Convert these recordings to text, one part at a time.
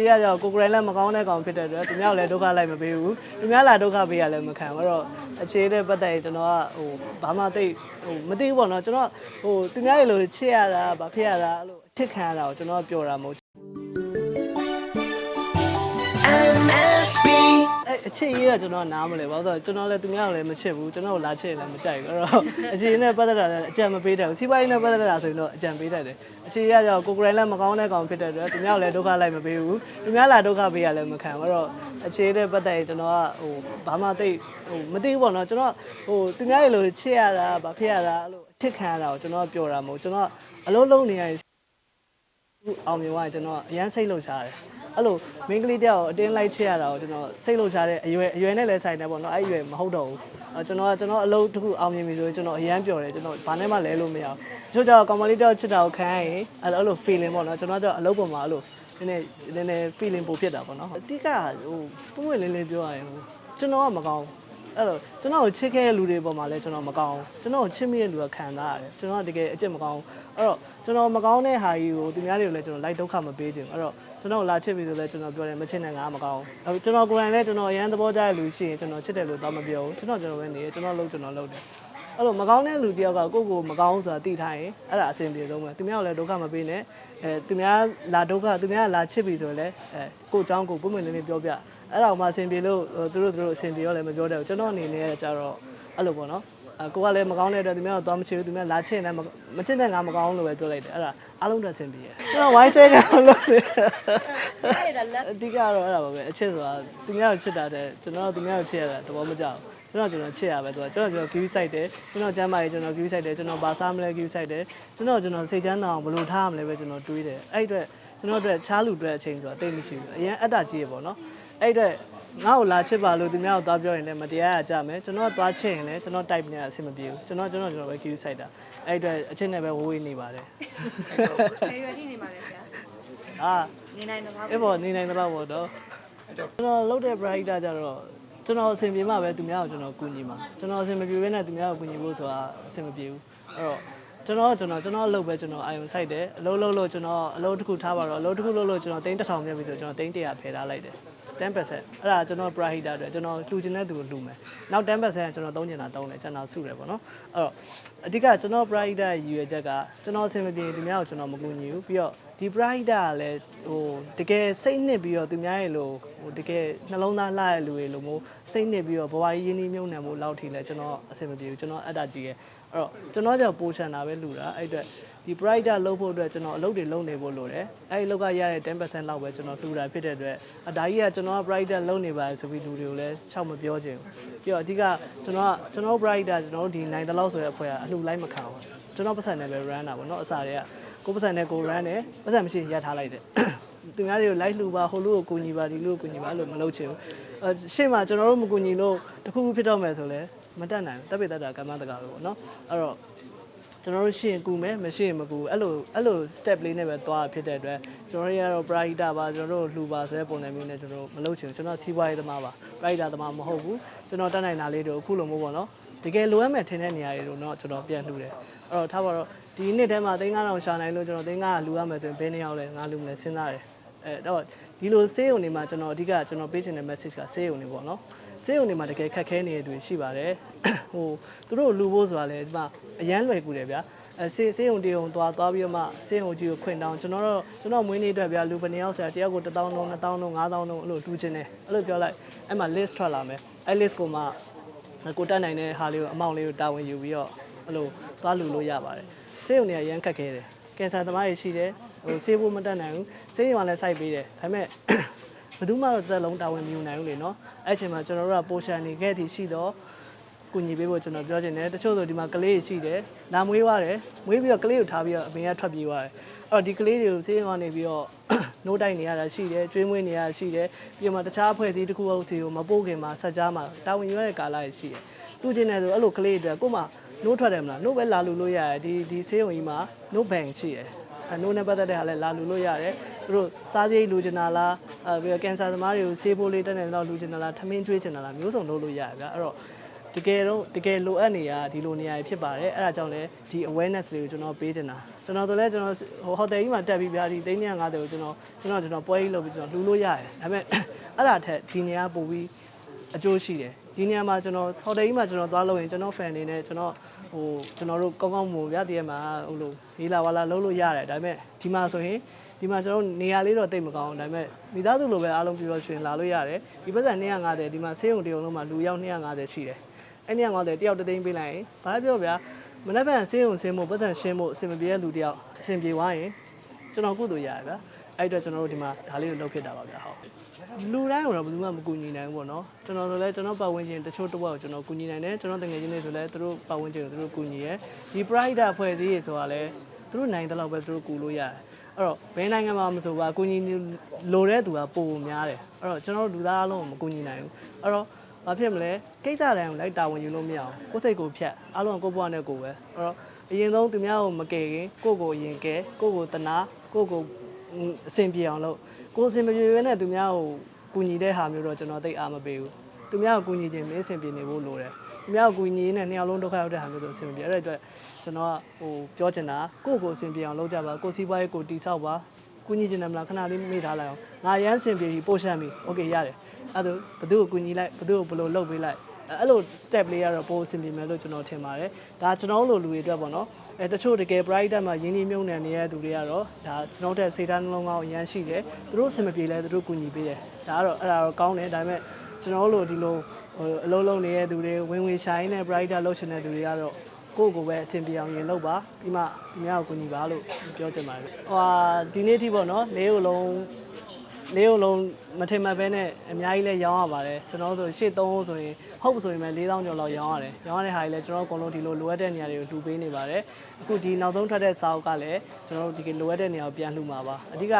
ဒီကကြောင့်ကိုကိုရိုင်းလည်းမကောင်းတဲ့ကောင်ဖြစ်တဲ့အတွက်သူများကိုလည်းဒုက္ခလိုက်မပေးဘူးသူများလာဒုက္ခပေးရလည်းမခံဘူးအဲ့တော့အခြေတဲ့ပတ်သက်ရင်ကျွန်တော်ကဟိုဘာမှသိဟိုမသိဘူးပေါ့နော်ကျွန်တော်ဟိုသူများရေလိုချစ်ရတာဗာဖြစ်ရတာအဲ့လိုအထစ်ခံရတာကိုကျွန်တော်ပြောတာမဟုတ် MSB အဲ့အချစ်ရေးကကျွန်တော်နားမလဲဘာလို့လဲဆိုတော့ကျွန်တော်လည်းသူများကိုလည်းမချစ်ဘူးကျွန်တော်ကိုလာချစ်ရင်လည်းမကြိုက်ဘူးအဲ့တော့အခြေနဲ့ပတ်သက်တာလည်းအကြံမပေးတတ်ဘူးစီးပွားရေးနဲ့ပတ်သက်တာဆိုရင်တော့အကြံပေးတတ်တယ်အခြေရေးကကြောင့်ကိုကိုရိုင်းလည်းမကောင်းတဲ့ကောင်ဖြစ်တဲ့အတွက်သူများကိုလည်းဒုက္ခလိုက်မပေးဘူးသူများလာဒုက္ခပေးရလည်းမခံဘူးအဲ့တော့အခြေနဲ့ပတ်သက်ရင်ကျွန်တော်ကဟိုဘာမှသိဟိုမသိဘူးပေါ့နော်ကျွန်တော်ဟိုသူများရေလိုချစ်ရတာဗာဖြစ်ရတာအဲ့လိုအထစ်ခံရတာကိုကျွန်တော်ပြောတာမဟုတ်ကျွန်တော်အလုံးလုံးနေရရင်အခုအောင်မြင်သွားရင်ကျွန်တော်အရန်စိတ်လှုပ်ရှားတယ် အဲ့လိုမင်းကလေးတယောက်ကိုအတင်းလိုက်ချစ်ရတာကိုကျွန်တော်စိတ်လှုပ်ရှားတဲ့အရွယ်အရွယ်နဲ့လည်းဆိုင်တယ်ပေါ့နော်အဲ့အရွယ်မဟုတ်တော့ဘူးအဲ့ကျွန်တော်ကကျွန်တော်အလုပ်တစ်ခုအောင်မြင်ပြီဆိုရင်ကျွန်တော်အရန်ပျော်တယ်ကျွန်တော်ဘာနဲ့မှလဲလို့မရဘူးတချို့ကြောင့်ကောင်မလေးတယောက်ချစ်တာကိုခံရရင်အဲ့လို feeling ပေါ့နော်ကျွန်တော်ကတော့အလုပ်ပေါ်မှာအဲ့လိုနည်းနည်းနည်းနည်း feeling ပိုဖြစ်တာပေါ့နော်အတိကဟိုပုံမှန်လေးလေးပြောရရင်ဟိုကျွန်တော်ကမကောင်း အဲ့တော့ကျွန်တော်ကိုချစ်ခဲ့တဲ့လူတွေပေါ်မှာလည်းကျွန်တော်မကောင်းကျွန်တော်ကိုချစ်မိတဲ့လူကခံစားရတယ်ကျွန်တော်ကတကယ်အကျင့်မကောင်းအဲ့တော့ကျွန်တော်မကောင်းတဲ့ဟာကြီးကိုသူများတွေကိုလည်းကျွန်တော်လိုက်ဒုက္ခမပေးချင်ဘူးအဲ့တော့ကျွန်တော်လာချစ်ပြီဆိုလည်းကျွန်တော်ပြောတယ်မချစ်နဲ့ငါမကောင်းဘူးကျွန်တော်ကိုယ်တိုင်လည်းကျွန်တော်အရန်သဘောကျတဲ့လူရှိရင်ကျွန်တော်ချစ်တယ်လို့တော့မပြောဘူးကျွန်တော်ကျွန်တော်ပဲနေရကျွန်တော်လုပ်ကျွန်တော်လုပ်တယ်အဲ့လိုမကောင်းတဲ့လူတယောက်ကကိုယ့်ကိုမကောင်းဆိုတာသိထားရင်အဲ့ဒါအဆင်ပြေဆုံးပဲသူများကိုလည်းဒုက္ခမပေးနဲ့အဲသူများလာဒုက္ခသူများလာချစ်ပြီဆိုရင်လည်းအဲကိုယ့်အကြောင်းကိုပုံမှန်လေးလေးပြောပြ အဲ့ဒါကိုမှအဆင်ပြေလို့သူတို့သူတို့အဆင်ပြေရောလည်းမပြောတတ်ဘူးကျွန်တော်အနေနဲ့ကျတော့အဲ့လိုပေါ့နော်အကိုကလည်းမကောင်းတဲ့အတွက်သူများတော့သွားမချစ်ဘူးသူများလာချစ်နေမချစ်တဲ့ငါမကောင်းလို့ပဲပြောလိုက်တယ်အဲ့ဒါအားလုံးတက်ဆင်ပြေတယ်ကျွန်တော်ဝိုင်းဆဲကြလို့လေအဓိကတော့အဲ့ဒါပါပဲအချစ်ဆိုတာသူများကိုချစ်တာတဲ့ကျွန်တော်သူများကိုချစ်ရတာသဘောမကျဘူးကျွန်တော်ကျွန်တော်ချစ်ရပဲသူကကျွန်တော်ကျွန်တော် view site တယ်ကျွန်တော်ကျမ်းမာရေးကျွန်တော် view site တယ်ကျွန်တော်ဘာစားမလဲ view site တယ်ကျွန်တော်ကျွန်တော်စိတ်ချမ်းသာအောင်ဘယ်လိုထားရမလဲပဲကျွန်တော်တွေးတယ်အဲ့အတွက်ကျွန်တော်အတွက်ချားလူအတွက်အချိန်ဆိုတာတိတ်မရှိဘူးအရင်အတ္တကြီးရပေါ့နော် အဲ့အတွက်ငါ့ကိုလာချစ်ပါလို့သူများကိုသွားပြောရင်လည်းမတရားရကြမယ်ကျွန်တော်သွားချစ်ရင်လည်းကျွန်တော် type နဲ့အဆင်မပြေဘူးကျွန်တော်ကျွန်တော်ကျွန်တော်ပဲ view site တာအဲ့အတွက်အချင်းနဲ့ပဲဝေးဝေးနေပါတယ်ဘယ်ရွယ်ထိနေမှာလဲဆရာအာနေနိုင်တော့အဲ့ပေါ်နေနိုင်တော့ပေါ့တော့ကျွန်တော်လုပ်တဲ့ bright ကြတော့ကျွန်တော်အဆင်ပြေမှပဲသူများကိုကျွန်တော်ကူညီမှာကျွန်တော်အဆင်မပြေဘဲနဲ့သူများကိုကူညီဖို့ဆိုတာအဆင်မပြေဘူးအဲ့တော့ကျွန်တော်ကျွန်တော်ကျွန်တော်အလုပ်ပဲကျွန်တော်အာယုံစိုက်တယ်အလုပ်လုပ်လို့ကျွန်တော်အလုပ်တစ်ခုထားပါတော့အလုပ်တစ်ခုလုပ်လို့ကျွန်တော်တိန်းတစ်ထောင်မြတ်ပြီဆိုကျွန်တော်တိန်း100ဖယ်ထားလိုက်တယ် 10%အဲ့ဒါကျွန်တော် bright အတွက်ကျွန်တော်လှူချင်တဲ့သူကိုလှူမယ်နောက်10%ကကျွန်တော်သုံးချင်တာသုံးတယ်ကျွန်တော်စုတယ်ပေါ့နော်အဲ့တော့အဓိကကျွန်တော် bright ရည်ရွယ်ချက်ကကျွန်တော်အဆင်မပြေသူများကိုကျွန်တော်မကူညီဘူးပြီးတော့ ဒီ bright ကလည်းဟိုတကယ်စိတ်နှစ်ပြီးတော့သူများရဲ့လို့ဟိုတကယ်နှလုံးသားလှတဲ့လူတွေလိုမျိုးစိတ်နှစ်ပြီးတော့ဘဝကြီးရင်းနှီးမြုံနှံမှုလောက်ထိလဲကျွန်တော်အဆင်မပြေဘူးကျွန်တော်အတ္တကြီးရဲ့အဲ့တော့ကျွန်တော်ကြောင့်ပိုချန်တာပဲလူတာအဲ့အတွက်ဒီ brighter လုပ်ဖို့အတွက်ကျွန်တော်အလုပ်တွေလုပ်နေဖို့လိုတယ်အဲ့ဒီအလုပ်ကရတဲ့10%လောက်ပဲကျွန်တော်ထူတာဖြစ်တဲ့အတွက်အဒါကြီးကကျွန်တော်က brighter လုပ်နေပါတယ်ဆိုပြီးလူတွေကိုလည်းချောက်မပြောချင်ဘူးပြီးတော့အဓိကကျွန်တော်ကကျွန်တော် brighter ကျွန်တော်တို့ဒီနိုင်တလောက်ဆိုတဲ့အဖွဲ့ကအလှူလိုက်မခံဘူးကျွန်တော်ပတ်စံနဲ့ပဲ run တာပေါ့နော်အစားတွေက ကိုပတ်စံနဲ့ကို run တယ်ပတ်စံမရှိရင်ရပ်ထားလိုက်တယ်သူများတွေကို live လှူပါဟိုလူကိုကူညီပါဒီလူကိုကူညီပါအဲ့လိုမလုပ်ချင်ဘူးအဲရှေ့မှာကျွန်တော်တို့မကူညီလို့တခုခုဖြစ်တော့မယ်ဆိုလဲမတက်နိုင်ဘူးတပ်ပိတ္တတာကမ္မတကာပဲပေါ့နော်အဲ့တော့ကျွန်တော်တို့ရှင်းကူမယ်မရှိရင်မကူအဲ့လိုအဲ့လို step လေးနဲ့ပဲသွားဖြစ်တဲ့အတွက်ကျွန်တော်တို့ကတော့ pride ပါကျွန်တော်တို့လှူပါဆိုတဲ့ပုံစံမျိုးနဲ့ကျွန်တော်တို့မလုပ်ချင်ဘူးကျွန်တော်စီးပွားရေးသမားပါ pride သမားမဟုတ်ဘူးကျွန်တော်တက်နိုင်တာလေးတို့အခုလိုမျိုးပေါ့နော်တကယ်လိုအပ်မဲ့ထင်တဲ့နေရာတွေတော့ကျွန်တော်ပြန်လှူတယ်အဲ့တော့ထားပါတော့ ဒီနှစ်ထဲမှာ3900ရှာနိုင်လို့ကျွန်တော်3900လှူရမယ်ဆိုရင်ဘယ်နှစ်ယောက်လဲငါလှူမလဲစဉ်းစားတယ်အဲတော့ဒီလိုဆေးရုံတွေမှာကျွန်တော်အဓိကကျွန်တော်ပေးချင်တဲ့ message ကဆေးရုံတွေပေါ့နော်ဆေးရုံတွေမှာတကယ်ခက်ခဲနေတဲ့သူတွေရှိပါတယ်ဟိုသူတို့လူဖို့ဆိုတာလေဒီမှာအရန်လွယ်ကူတယ်ဗျာအဲဆေးဆေးရုံတေုံသွားသွားပြီးတော့မှဆေးရုံကြီးကိုခွင့်တောင်းကျွန်တော်တို့ကျွန်တော်မွေးနေ့အတွက်ဗျာလူပနေရောက်ဆရာတယောက်ကို1000လုံး2000လုံး5000လုံးအဲ့လိုတူးချင်းတယ်အဲ့လိုပြောလိုက်အဲ့မှာ list ထွက်လာမယ်အဲ့ list ကိုမှကိုတက်နိုင်တဲ့ဟာလေးကိုအမောင့်လေးကိုတာဝန်ယူပြီးတော့အဲ့လိုသွားလူလို့ရပါတယ် ဆေးရုံတွေကရန်ခက်ခဲတယ်ကင်ဆာသမားတွေရှိတယ်ဟိုဆေးဖို့မတက်နိုင်ဘူးဆေးရုံကလည်းစိုက်ပေးတယ်ဒါပေမဲ့ဘယ်သူမှတော့တစ်သက်လုံးတာဝန်မယူနိုင်ဘူးလေနော်အဲ့အချိန်မှာကျွန်တော်တို့ကပိုရှင်နေခဲ့သည်ရှိတော့ကုညီပေးဖို့ကျွန်တော်ပြောချင်တယ်တချို့ဆိုဒီမှာကလေးတွေရှိတယ်နာမွေးသွားတယ်မွေးပြီးတော့ကလေးကိုထားပြီးတော့အမေကထွက်ပြေးသွားတယ်အဲ့တော့ဒီကလေးတွေကိုဆေးရုံကနေပြီးတော့နိုးတိုက်နေရတာရှိတယ်ကျွေးမွေးနေရတာရှိတယ်ပြီးတော့မှတခြားအဖွဲ့အစည်းတစ်ခုအုပ်စီကိုမပို့ခင်မှာဆက်ကြားမှာတာဝန်ယူရတဲ့ကာလတွေရှိတယ်တူချင်းတယ်ဆိုအဲ့လိုကလေးတွေအတွက်ကို့မှာ နိုးထွက်တယ်မလားနိုးပဲလာလူလို့ရတယ်ဒီဒီဆေးရုံကြီးမှာနိုးဘန်ရှိတယ်အနိုးနဲ့ပတ်သက်တဲ့ဟာလည်းလာလူလို့ရတယ်သူတို့စားစရိတ်လူချင်တာလားအဲပြီးတော့ကင်ဆာသမားတွေကိုဆေးဖို့လေးတက်နေတော့လူချင်တာလားထမင်းကျွေးချင်တာလားမျိုးစုံလုပ်လို့ရတယ်ဗျာအဲ့တော့တကယ်တော့တကယ်လိုအပ်နေရဒီလိုနေရာဖြစ်ပါတယ်အဲ့ဒါကြောင့်လည်းဒီ awareness လေးကိုကျွန်တော်ပေးချင်တာကျွန်တော်တို့လည်းကျွန်တော်ဟို hotel ကြီးမှာတက်ပြီးပြဒီ350ကိုကျွန်တော်ကျွန်တော်ကျွန်တော်ပွဲကြီးလုပ်ပြီးကျွန်တော်လှူလို့ရတယ်ဒါပေမဲ့အဲ့ဒါထက်ဒီနေရာပို့ပြီးအကျိုးရှိတယ် ဒီနေရာမှာကျွန်တော် hotel ကြီးမှာကျွန်တော်သွားလို့ရင်ကျွန်တော် fan နေနဲ့ကျွန်တော်ဟိုကျွန်တော်တို့ကောင်းကောင်းမွန်ရတည်းမှာဟိုလိုလေးလာဝါလာလုပ်လို့ရတယ်ဒါပေမဲ့ဒီမှာဆိုရင်ဒီမှာကျွန်တော်နေရာလေးတော့တိတ်မကောင်းဘူးဒါပေမဲ့မိသားစုလိုပဲအားလုံးပြောရွှင်လာလို့ရတယ်ဒီပတ်စံ250ဒီမှာဆေးရုံတရုံလုံးမှာလူရောက်250ရှိတယ်အဲ့250တယောက်တစ်သိန်းပေးလိုက်ရင်ဘာပြောဗျာမနေ့ကဆေးရုံဆင်းဖို့ပတ်စံရှင်းဖို့အဆင်မပြေတဲ့လူတယောက်အဆင်ပြေသွားရင်ကျွန်တော်ကုသိုလ်ရတယ်ဗျာအဲ့အတွက်ကျွန်တော်တို့ဒီမှာဒါလေးကိုလုပ်ဖြစ်တာပါဗျာဟုတ် လူတိုင်းကတော့ဘယ်သူမှမကူညီနိုင်ဘူးပေါ့နော်ကျွန်တော်တို့လည်းကျွန်တော်ပတ်ဝန်းကျင်တချို့တစ်ဝက်ကိုကျွန်တော်ကူညီနိုင်တယ်ကျွန်တော်တကယ်ချင်းတွေဆိုလည်းသူတို့ပတ်ဝန်းကျင်ကိုသူတို့ကူညီရဲဒီ pride အဖွဲ့အစည်းတွေဆိုတာလည်းသူတို့နိုင်တဲ့လောက်ပဲသူတို့ကူလို့ရတယ်အဲ့တော့ဘယ်နိုင်ငံမှာမဆိုပါအကူညီလိုတဲ့သူကပိုများတယ်အဲ့တော့ကျွန်တော်တို့လူသားအလုံးကိုမကူညီနိုင်ဘူးအဲ့တော့ဘာဖြစ်မလဲကိစ္စတိုင်းကိုလိုက်တာဝန်ယူလို့မရအောင်ကိုယ်စိတ်ကိုဖြတ်အားလုံးကကိုယ့်ဘဝနဲ့ကိုယ်ပဲအဲ့တော့အရင်ဆုံးသူများကိုမကယ်ခင်ကိုယ့်ကိုအရင်ကယ်ကိုယ့်ကိုတနာကိုယ့်ကိုအဆင်ပြေအောင်လုပ် ကိုယ်အဆင်မပြေဘဲနဲ့သူများကိုကူညီတဲ့ဟာမျိုးတော့ကျွန်တော်သိအားမပေးဘူးသူများကိုကူညီခြင်းမင်းအဆင်ပြေနေဖို့လိုတယ်သူများကိုကူညီနေနှစ်ယောက်လုံးဒုက္ခရောက်တဲ့ဟာမျိုးဆိုအဆင်မပြေအဲ့ဒါအတွက်ကျွန်တော်ကဟိုပြောချင်တာကိုယ့်ကိုအဆင်ပြေအောင်လုပ်ကြပါကိုယ်စီးပွားရေးကိုတီဆောက်ပါ ကူညီချင်တယ်မလားခဏလေးမေ့ထားလိုက်အောင်ငါရမ်းစင်ပြေပြီပို့ရှမ်းပြီโอเคရတယ်အဲ့ဒါဘသူ့ကိုကူညီလိုက်ဘသူ့ကိုဘယ်လိုလုပ်ပေးလိုက် အဲ့လို step လေးကတော့ပိုအဆင်ပြေမယ်လို့ကျွန်တော်ထင်ပါတယ်ဒါကျွန်တော်တို့လူတွေအတွက်ပေါ့နော်အဲတချို့တကယ် pride မှာရင်းနှီးမြုပ်နှံနေတဲ့သူတွေကတော့ဒါကျွန်တော်တို့စိတ်ဓာတ်နှလုံးကောင်းအရန်ရှိတယ်သူတို့အဆင်မပြေလဲသူတို့ကူညီပေးတယ်ဒါကတော့အဲ့ဒါတော့ကောင်းတယ်ဒါပေမဲ့ကျွန်တော်တို့ဒီလိုဟိုအလုံးလုံးနေတဲ့သူတွေဝင်ဝင်ရှိုင်းနဲ့ pride လုပ်ချင်တဲ့သူတွေကတော့ကိုယ့်ကိုယ်ပဲအဆင်ပြေအောင်ရင်လုပ်ပါပြီးမှဒီများကိုကူညီပါလို့ပြောချင်ပါတယ်ဟိုဟာဒီနေ့ထိပေါ့နော်လေးကိုလုံး လေးကိုလုံးမထင်မှတ်ပဲနဲ့အများကြီးလဲရောင်းရပါတယ်ကျွန်တော်တို့ဆိုရှေ့3ဟုတ်ဆိုရင်ဟုတ်ဆိုရင်ပဲ4000ကျော်လောက်ရောင်းရတယ်ရောင်းရတဲ့ဟာတွေလည်းကျွန်တော်တို့အကုန်လုံးဒီလိုလိုအပ်တဲ့နေရာတွေကိုတူပေးနေပါတယ်အခုဒီနောက်ဆုံးထွက်တဲ့စာအုပ်ကလည်းကျွန်တော်တို့ဒီလိုအပ်တဲ့နေရာကိုပြန်လှူမှာပါအဓိက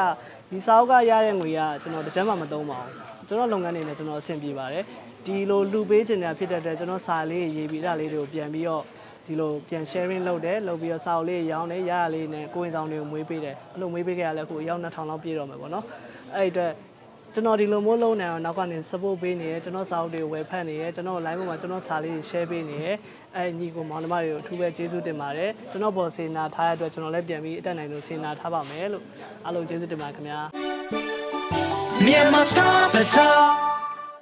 ဒီစာအုပ်ကရတဲ့ငွေကကျွန်တော်တစ်ချက်မှမသုံးပါဘူးကျွန်တော်လုပ်ငန်းတွေနဲ့ကျွန်တော်အဆင်ပြေပါတယ်ဒီလိုလှူပေးခြင်းတာဖြစ်တဲ့အတွက်ကျွန်တော်စာလေးရေးပြီးအဲ့ဒါလေးတွေကိုပြန်ပြီးတော့ ဒီလိုပြန် sharing လုပ်တယ်လုပ်ပြီးတော့စာအုပ်လေးရောင်းတယ်ရရလေးနဲ့ကိုယ်ဝင်ဆောင်တွေကိုမွေးပေးတယ်အဲ့လိုမွေးပေးခဲ့ရလဲအခုအယောက်2000လောက်ပြည့်တော့မယ်ပေါ့နော်အဲ့ဒီအတွက်ကျွန်တော်ဒီလိုမျိုးလုံးနေအောင်နောက်ကနေ support ပေးနေရယ်ကျွန်တော်စာအုပ်တွေကိုဝယ်ဖတ်နေရယ်ကျွန်တော် line ပေါ်မှာကျွန်တော်စာလေးတွေ share ပေးနေရယ်အဲ့ညီကိုမောင်နှမတွေကိုအထူးပဲကျေးဇူးတင်ပါတယ်ကျွန်တော်ပေါ်စေနာထားရတဲ့အတွက်ကျွန်တော်လည်းပြန်ပြီးအတက်နိုင်လို့စေနာထားပါမယ်လို့အားလုံးကျေးဇူးတင်ပါတယ်ခင်ဗျာ Myanmar Star Bazaar.